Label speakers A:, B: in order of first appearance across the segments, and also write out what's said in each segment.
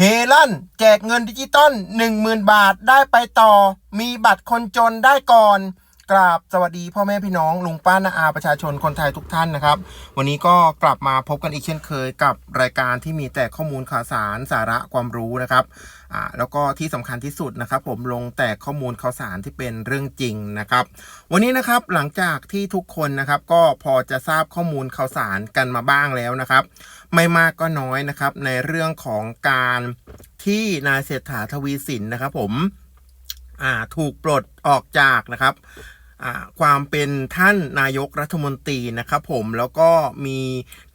A: เฮลั่นแจกเงินดิจิตอล10,000 บาทได้ไปต่อ มีบัตรคนจนได้ก่อน กราบสวัสดีพ่อแม่พี่น้องลุงป้านาอาประชาชนคนไทยทุกท่านนะครับ วันนี้ก็กลับมาพบกันอีกเช่นเคยกับรายการที่มีแต่ข้อมูลข่าวสารสาระความรู้นะครับอ่าแล้วก็ที่สำคัญที่สุดนะครับ ผมลงแต่ข้อมูลข่าวสารที่เป็นเรื่องจริงนะครับ วันนี้นะครับหลังจากที่ทุกคนนะครับก็พอจะทราบข้อมูลข่าวสารกันมาบ้างแล้วนะครับ ไม่มากก็น้อยนะครับ ในเรื่องของการที่นายเศรษฐาทวีสินนะครับ ผมอ่าถูกปลดออกจากนะครับ ความเป็นท่านนายกรัฐมนตรีนะครับผมแล้วก็มี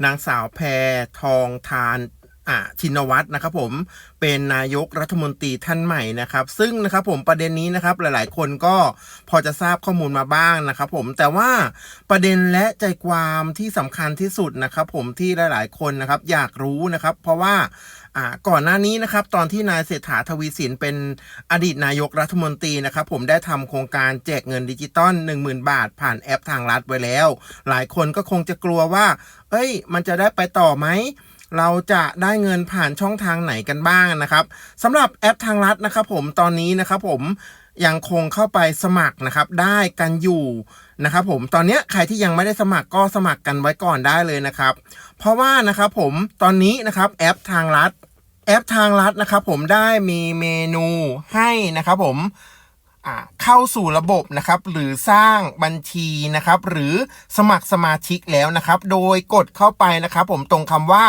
A: นางสาวแพรทองทาน อ่าชินวัตรนะครับผมเป็นนายกรัฐมนตรีท่านใหม่นะครับ ซึ่งนะครับผมประเด็นนี้นะครับหลายๆ คนก็พอจะทราบข้อมูลมาบ้างนะครับผมแต่ว่าประเด็นและใจความที่สำคัญที่สุดนะครับผมที่หลาย ๆ คนนะครับอยากรู้นะครับ เพราะว่าก่อนหน้านี้นะครับตอนที่นายเศรษฐาทวีสินเป็นอดีตนายกรัฐมนตรีนะครับผมได้ทำโครงการแจกเงินดิจิตอล10,000 บาท ผ่านแอปทางรัฐไว้แล้ว หลายคนก็คงจะกลัวว่า เอ้ย มันจะได้ไปต่อไหม เราจะได้เงินผ่านช่องทางไหนกันบ้างนะครับสำหรับแอปทางรัฐนะครับ ผมตอนนี้นะครับ ผมยังคงเข้าไปสมัครนะครับ ได้กันอยู่นะครับผมตอนนี้ใครที่ยังไม่ได้สมัครก็สมัครกันไว้ก่อนได้เลยนะครับ เพราะว่านะครับผมตอนนี้นะครับแอปทางรัฐ แอปทางรัฐนะครับ ผมได้มีเมนูให้นะครับ ผมเข้าสู่ระบบนะครับ หรือสร้างบัญชีนะครับ หรือสมัครสมาชิกแล้วนะครับ โดยกดเข้าไปนะครับ ผมตรงคำว่า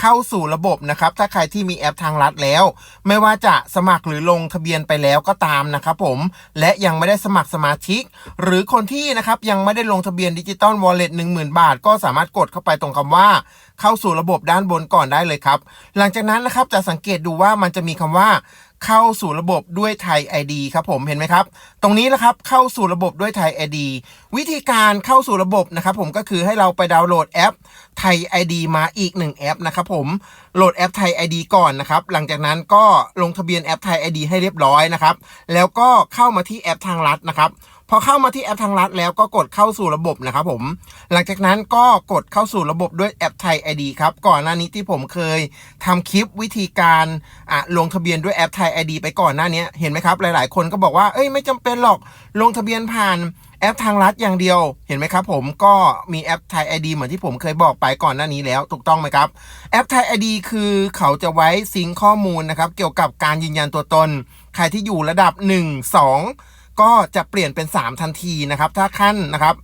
A: เข้าสู่ระบบนะครับ ถ้าใครที่มีแอปทางรัฐแล้ว ไม่ว่าจะสมัครหรือลงทะเบียนไปแล้วก็ตามนะครับผม และยังไม่ได้สมัครสมาชิก หรือคนที่นะครับยังไม่ได้ลงทะเบียนดิจิตอลวอลเล็ตหนึ่งหมื่นบาท ก็สามารถกดเข้าไปตรงคำว่า เข้าสู่ระบบด้านบนก่อนได้เลยครับ หลังจากนั้นนะครับจะสังเกตดูว่ามันจะมีคำว่า เข้าสู่ระบบด้วยไทย ID ครับผมเห็นไหมครับ ตรงนี้นะครับเข้าสู่ระบบด้วยไทย ID วิธีการเข้าสู่ระบบนะครับผมก็คือให้เราไปดาวน์โหลดแอปไทย ID มาอีกหนึ่งแอปนะครับผมโหลดแอปไทย ID ก่อนนะครับ หลังจากนั้นก็ลงทะเบียนแอปไทย ID ให้เรียบร้อยนะครับ แล้วก็เข้ามาที่แอปทางรัฐนะครับ พอเข้ามาที่แอปทางรัฐแล้วก็กดเข้าสู่ระบบนะครับผม หลังจากนั้นก็กดเข้าสู่ระบบด้วยแอปไทย ID ครับก่อนหน้านี้ที่ผมเคยทำคลิปวิธีการอะลงทะเบียนด้วยแอปไทย ID ไปก่อนหน้านี้เห็นไหมครับ หลาย ๆ คนก็บอกว่าเอ้ยไม่จำเป็นหรอกลงทะเบียนผ่านแอปทางรัฐอย่างเดียวเห็นไหมครับผมก็มีแอปไทย ID เหมือนที่ผมเคยบอกไปก่อนหน้านี้แล้วถูกต้องไหมครับ แอปไทย ID คือเขาจะไว้ซิงข้อมูลนะครับ เกี่ยวกับการยืนยันตัวตน ใครที่อยู่ระดับ 1 2 ก็จะเปลี่ยนเป็น 3 ทันทีนะครับ ถ้าขั้นนะครับ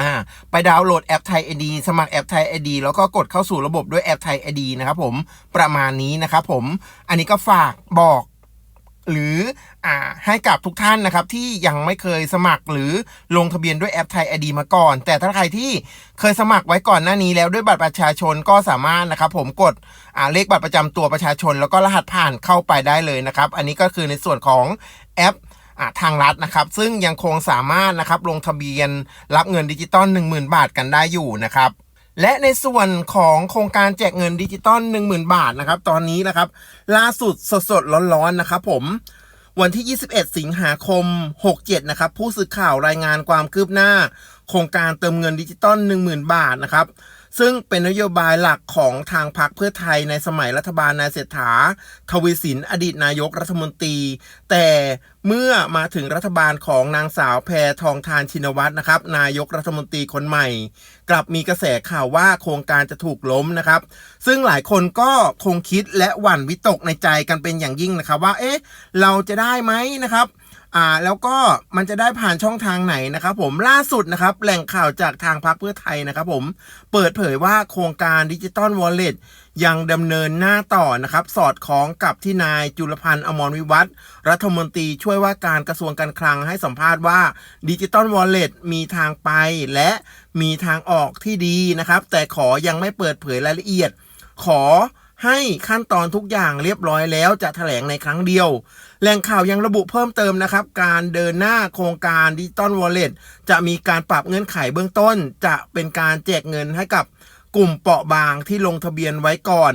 A: อ่าไปดาวน์โหลดแอปไทย ID สมัครแอปไทย ID แล้วก็กดเข้าสู่ระบบด้วยแอปไทย ID นะครับผมประมาณนี้นะครับผมอันนี้ก็ฝากบอกหรืออให้กับทุกท่านนะครับที่ยังไม่เคยสมัครหรือลงทะเบียนด้วยแอปไทย ID มาก่อน แต่ถ้าใครที่เคยสมัครไว้ก่อนหน้านี้แล้วด้วยบัตรประชาชนก็สามารถนะครับผมกดเลขบัตรประจำตัวประชาชน แล้วก็รหัสผ่านเข้าไปได้เลยนะครับ อันนี้ก็คือในส่วนของแอป ทางรัฐนะครับ ซึ่งยังคงสามารถนะครับลงทะเบียนรับเงินดิจิตอล10,000 บาทกันได้อยู่นะครับและในส่วนของโครงการแจกเงินดิจิตอล10,000 บาทนะครับ ตอนนี้นะครับ ล่าสุดสดๆร้อนๆนะครับผมวันที่ 21 สิงหาคม 67 นะครับ ผู้สื่อข่าวรายงานความคืบหน้า โครงการเติมเงินดิจิตอล10,000 บาทนะครับ ซึ่งเป็นนโยบายหลักของทางพรรคเพื่อไทยในสมัยรัฐบาลนายเศรษฐาทวีสินอดีตนายกรัฐมนตรี แต่เมื่อมาถึงรัฐบาลของนางสาวแพทองทานชินวัตรนะครับ นายกรัฐมนตรีคนใหม่ กลับมีกระแสข่าวว่าโครงการจะถูกล้มนะครับ ซึ่งหลายคนก็คงคิดและหวั่นวิตกในใจกันเป็นอย่างยิ่งนะครับว่า เอ๊ะ เราจะได้ไหมนะครับ อ่าแล้วก็มันจะได้ผ่านช่องทางไหนนะครับผมล่าสุดนะครับแหล่งข่าวจากทางพรรคเพื่อไทยนะครับผมเปิดเผยว่าโครงการดิจิตอลวอลเล็ตยังดำเนินหน้าต่อนะครับสอดคล้องกับที่นายจุลพันธ์อมรวิวัฒรัฐมนตรีช่วยว่าการกระทรวงการคลังให้สัมภาษณ์ว่าดิจิตอลวอลเล็ตมีทางไปและมีทางออกที่ดีนะครับ แต่ขอยังไม่เปิดเผยรายละเอียด ขอให้ขั้นตอนทุกอย่างเรียบร้อยแล้วจะแถลงในครั้งเดียว แหล่งข่าวยังระบุเพิ่มเติมนะครับ การเดินหน้าโครงการดิจิตอลวอลเล็ตจะมีการปรับเงื่อนไขเบื้องต้น จะเป็นการแจกเงินให้กับกลุ่มเปราะบางที่ลงทะเบียนไว้ก่อน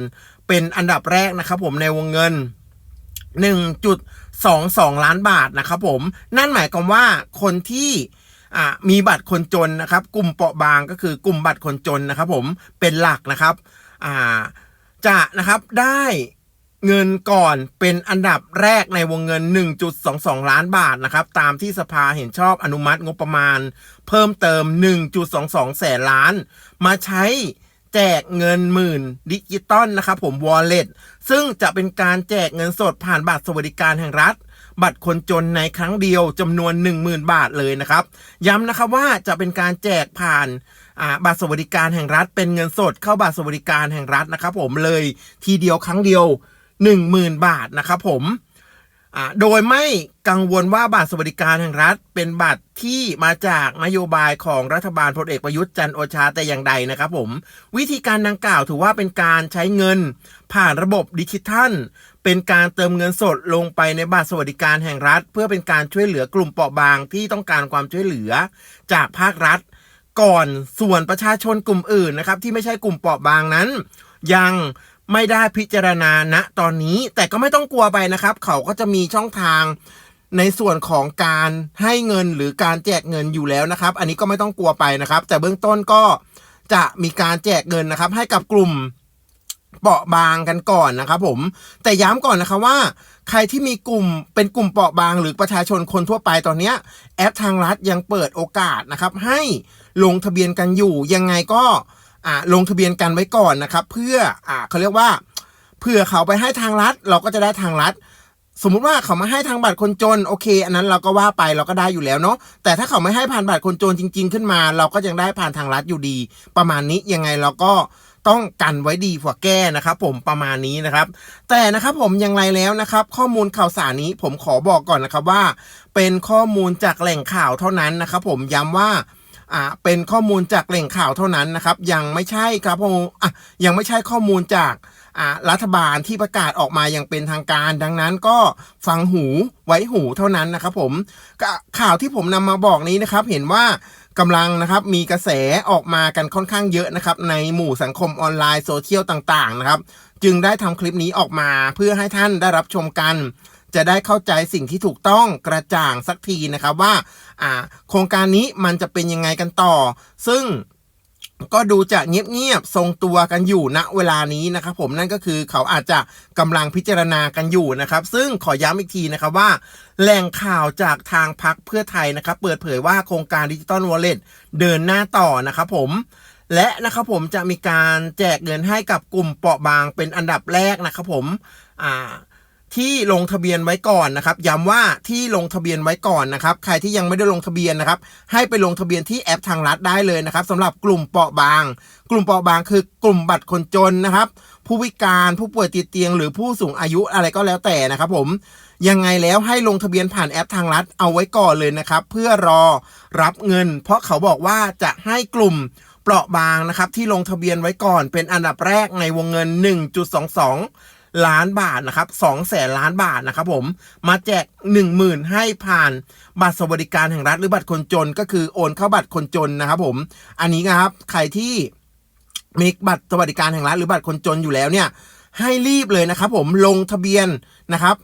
A: เป็นอันดับแรกนะครับผมในวงเงิน 1.22 ล้านบาทนะครับผม นั่นหมายความว่าคนที่มีบัตรคนจนนะครับ กลุ่มเปราะบางก็คือกลุ่มบัตรคนจนนะครับ ผมเป็นหลักนะครับจะนะครับได้ เงินก่อนเป็นอันดับแรกในวงเงิน 1.22 ล้านบาทนะครับ ตามที่สภาเห็นชอบอนุมัติงบประมาณ เพิ่มเติม 1.22 แสนล้าน มาใช้แจกเงินหมื่นดิจิตอลนะครับผม Wallet ซึ่งจะเป็นการแจกเงินสดผ่านบัตรสวัสดิการแห่งรัฐ บัตรคนจนในครั้งเดียวจำนวน 10,000 บาทเลยนะครับ ย้ำนะครับว่าจะเป็นการแจกผ่านบัตรสวัสดิการแห่งรัฐ เป็นเงินสดเข้าบัตรสวัสดิการแห่งรัฐนะครับผมเลยทีเดียวครั้งเดียว 10,000 บาทนะครับผมโดยไม่กังวลว่าบัตรสวัสดิการแห่งรัฐ เป็นบัตรที่มาจากนโยบายของรัฐบาลพลเอกประยุทธ์จันโอชาแต่อย่างใดนะครับผม วิธีการดังกล่าวถือว่าเป็นการใช้เงิน ผ่านระบบดิจิทัล เป็นการเติมเงินสดลงไปในบัตรสวัสดิการแห่งรัฐ เพื่อเป็นการช่วยเหลือกลุ่มเปราะบางที่ต้องการความช่วยเหลือจากภาครัฐ ก่อนส่วนประชาชนกลุ่มอื่นนะครับที่ไม่ใช่กลุ่มเปราะบางนั้น ยัง ไม่ได้พิจารณาณตอนนี้ แต่ก็ไม่ต้องกลัวไปนะครับ เขาก็จะมีช่องทางในส่วนของการให้เงินหรือการแจกเงินอยู่แล้วนะครับ อันนี้ก็ไม่ต้องกลัวไปนะครับ แต่เบื้องต้นก็จะมีการแจกเงินนะครับ ให้กับกลุ่มเปราะบางกันก่อนนะครับผมแต่ย้ำก่อนนะครับว่า ใครที่มีกลุ่มเป็นกลุ่มเปราะบางหรือประชาชนคนทั่วไปตอนนี้แอปทางรัฐยังเปิดโอกาสนะครับ ให้ลงทะเบียนกันอยู่ยังไงก็ ลงทะเบียนกันไว้ก่อนนะครับ เพื่ออ่าเขาเรียกว่าเผื่อเขาไปให้ทางรัฐ เราก็จะได้ทางรัฐ สมมุติว่าเขามาให้ทางบัตรคนจนโอเค อันนั้นเราก็ว่าไปเราก็ได้อยู่แล้วเนาะแต่ถ้าเขาไม่ให้ผ่านบัตรคนจนจริง ๆ ขึ้นมา เราก็ยังได้ผ่านทางรัฐอยู่ดี ประมาณนี้ยังไงเราก็ต้องกันไว้ดีกว่าแก้นะครับ ผมประมาณนี้นะครับ แต่นะครับผมอย่างไรแล้วนะครับ ข้อมูลข่าวสารนี้ผมขอบอกก่อนนะครับว่า เป็นข้อมูลจากแหล่งข่าวเท่านั้นนะครับ ผมย้ำว่า อ่าเป็นข้อมูลจากแหล่งข่าวเท่านั้นนะครับ ยังไม่ใช่ครับผมอะยังไม่ใช่ข้อมูลจากอ่ารัฐบาลที่ประกาศออกมาอย่างเป็นทางการ ดังนั้นก็ฟังหูไว้หูเท่านั้นนะครับผมข่าวที่ผมนำมาบอกนี้นะครับ เห็นว่ากำลังนะครับมีกระแสออกมากันค่อนข้างเยอะนะครับ ในหมู่สังคมออนไลน์โซเชียลต่างๆนะครับ จึงได้ทำคลิปนี้ออกมาเพื่อให้ท่านได้รับชมกัน จะได้เข้าใจสิ่งที่ถูกต้องกระจ่างสักทีนะครับว่าอ่า โครงการนี้มันจะเป็นยังไงกันต่อ ซึ่งก็ดูจะเงียบๆทรงตัวกันอยู่ณเวลานี้นะครับผมนั่นก็คือเขาอาจจะกำลังพิจารณากันอยู่นะครับ ซึ่งขอย้ำอีกทีนะครับว่า แหล่งข่าวจากทางพักเพื่อไทยนะครับ เปิดเผยว่าโครงการดิจิตอลวอลเล็ตเดินหน้าต่อนะครับผมและนะครับผมจะมีการแจกเงินให้กับกลุ่มเปราะบางเป็นอันดับแรกนะครับผมอ่า ที่ลงทะเบียนไว้ก่อนนะครับย้ำว่าที่ลงทะเบียนไว้ก่อนนะครับ ใครที่ยังไม่ได้ลงทะเบียนนะครับ ให้ไปลงทะเบียนที่แอปทางรัฐได้เลยนะครับสำหรับกลุ่มเปราะบาง กลุ่มเปราะบางคือกลุ่มบัตรคนจนนะครับ ผู้พิการผู้ป่วยติดเตียง หรือผู้สูงอายุอะไรก็แล้วแต่นะครับผมยังไงแล้วให้ลงทะเบียนผ่านแอปทางรัฐเอาไว้ก่อนเลยนะครับ เพื่อรอรับเงิน เพราะเขาบอกว่าจะให้กลุ่มเปราะบางนะครับที่ลงทะเบียนไว้ก่อนเป็นอันดับแรกในวงเงิน 1.22 ล้านบาทนะครับ2แสนล้านบาทนะครับผมมาแจก 10,000 ให้ผ่านบัตรสวัสดิการแห่งรัฐหรือบัตรคนจน ก็คือโอนเข้าบัตรคนจนนะครับผมอันนี้นะครับใครที่มีบัตรสวัสดิการแห่งรัฐหรือบัตรคนจนอยู่แล้วเนี่ยให้รีบเลยนะครับผมลงทะเบียนนะครับ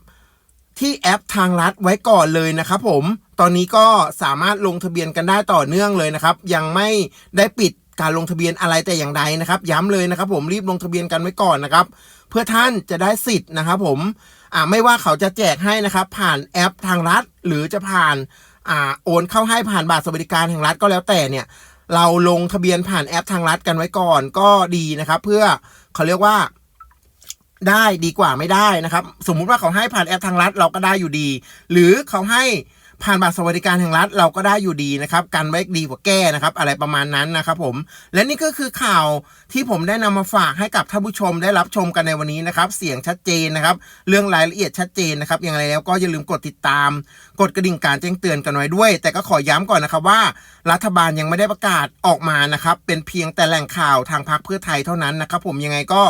A: ที่แอปทางรัฐไว้ก่อนเลยนะครับผมตอนนี้ก็สามารถลงทะเบียนกันได้ต่อเนื่องเลยนะครับ ยังไม่ได้ปิด การลงทะเบียนอะไรแต่อย่างใดนะครับ ย้ำเลยนะครับ ผมรีบลงทะเบียนกันไว้ก่อนนะครับ เพื่อท่านจะได้สิทธิ์นะครับ ผมอ่าไม่ว่าเขาจะแจกให้นะครับ ผ่านแอปทางรัฐ หรือจะผ่านอ่าโอนเข้าให้ผ่านบัตรสวัสดิการแห่งรัฐก็แล้วแต่เนี่ย เราลงทะเบียนผ่านแอปทางรัฐกันไว้ก่อนก็ดีนะครับ เพื่อเขาเรียกว่าได้ดีกว่าไม่ได้นะครับ สมมุติว่าเขาให้ผ่านแอปทางรัฐเราก็ได้อยู่ดี หรือเขาให้ ผ่านบัตรสวัสดิการแห่งรัฐเราก็ได้อยู่ดีนะครับกันไว้ดีกว่าแก้นะครับ อะไรประมาณนั้นนะครับผม และนี่ก็คือข่าวที่ผมได้นำมาฝากให้กับท่านผู้ชมได้รับชมกันในวันนี้นะครับ เสียงชัดเจนนะครับ เรื่องรายละเอียดชัดเจนนะครับอย่างไรแล้วก็อย่าลืมกดติดตาม กดกระดิ่งการแจ้งเตือนกันไว้ด้วย แต่ก็ขอย้ำก่อนนะครับว่า รัฐบาลยังไม่ได้ประกาศออกมานะครับ เป็นเพียงแต่แหล่งข่าวทางพรรคเพื่อไทยเท่านั้นนะครับ ผมยังไงก็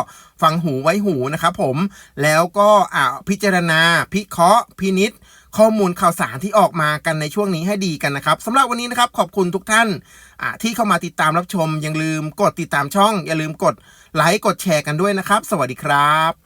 A: ฟังหูไว้หูนะครับผมแล้วก็อ่าพิจารณาพิเคราะห์พินิษ ข้อมูลข่าวสารที่ออกมากันในช่วงนี้ให้ดีกันนะครับสำหรับวันนี้นะครับขอบคุณทุกท่านที่เข้ามาติดตามรับชมอย่าลืมกดติดตามช่อง อย่าลืมกดไลค์กดแชร์กันด้วยนะครับ สวัสดีครับ